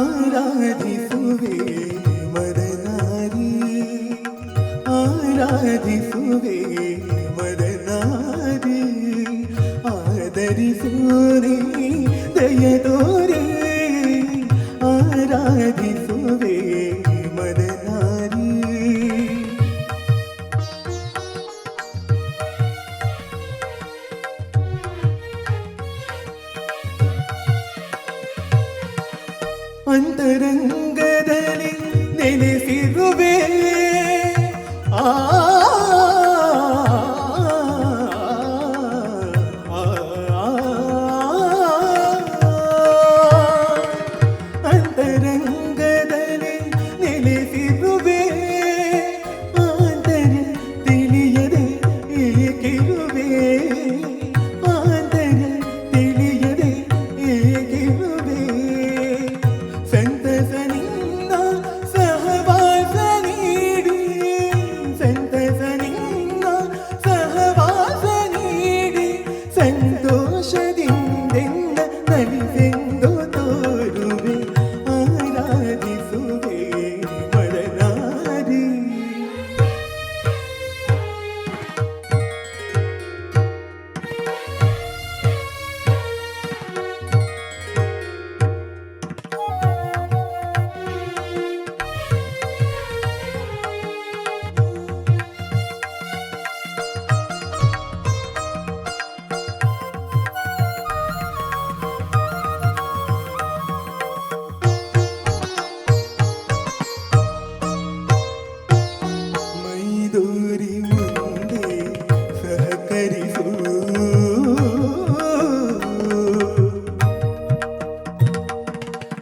ആരാധിപ്പുവേ മരനാരി ആരാധിപ്പുവേ മരനാരി ആദരിപ്പൂരേ ദയതോരേ ആരാധി ಅಂತರಂಗದಲ್ಲಿ ನೆಲೆಸಿರುವೆ ಆ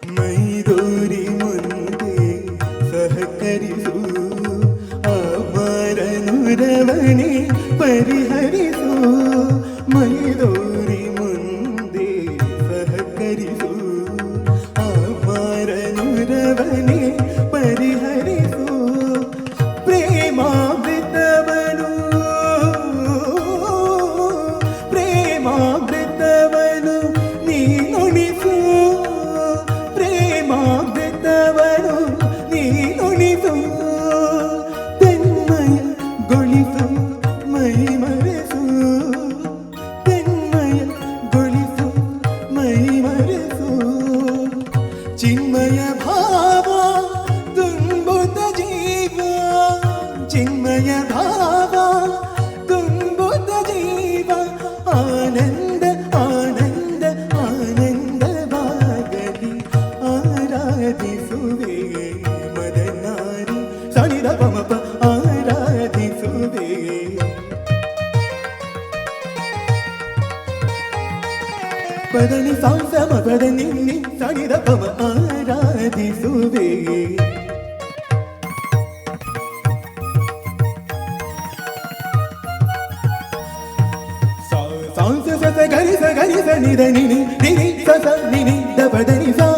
നെയ്തൂരി చిన్మయ భావ దుర్భుత జీవ చిన్మయ భావ దుర్భుత జీవ ఆనంద ఆనంద ఆనంద భాగది ఆరాధిಸುవే మదనారి సరిద పమప ఆరాధిసువే పదని సాంసమ పదని సరిద పమ ఆరా ಆರಾಧಿಸುವೆ ಸಾಂಸ ಸಸ ಗರಿ ಸ ಗರಿ ಸ ನಿದ ನಿನಿ ನಿನಿ ಸಸ ನಿನಿ ದ ಬದನಿ ಸಾ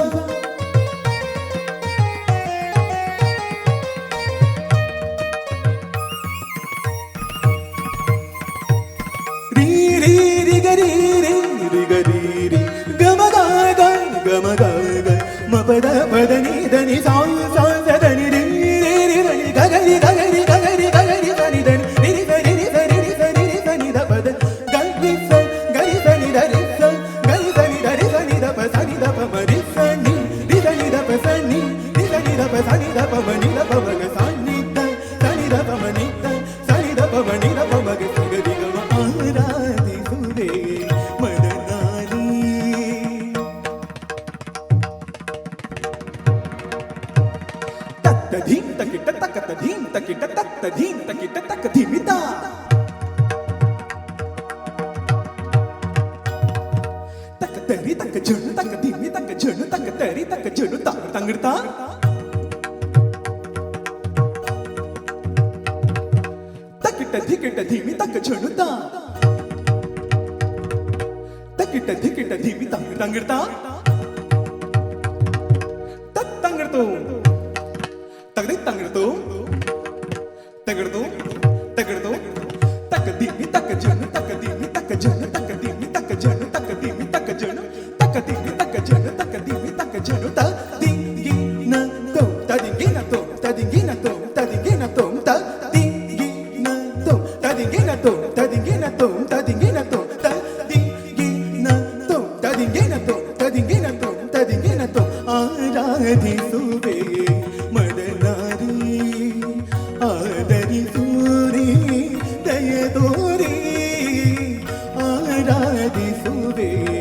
Then. ததீம் தகிட்ட தக்க ததீம் தகிட்ட தக் ததீம் தகிட்ட தக்க திமிதா தக்க தரி தக்க ஜனு தக்க திமி தக்க ஜனு தக்க தரி தக்க ஜனு தங்க தங்கிடுதா தக்கிட்ட திக்கிட்ட திமி தக்க ஜனு தான் தக்கிட்ட திக்கிட்ட திமி தங்க தங்கிடுதா தக் தங்கிடுதோ తగడి తగడుతూ తగడుతూ తగడుతూ తక్క దీని తక్క జను తక్క దీని తక్క జను తక్క దీని తక్క జను తక్క దీని తక్క జను తక్క దీని తక్క జను తక్క దీని తక్క జను త దింగి న తో త దింగి న తో త దింగి న తో త దింగి న తో త దింగి న తో త దింగి న తో త దింగి న తో త దింగి న తో త దింగి న తో త దింగి న తో త దింగి న తో త దింగి న తో ఆరాధిసువే ಆರಾಧಿಸುವೆ ಮದನಾರಿ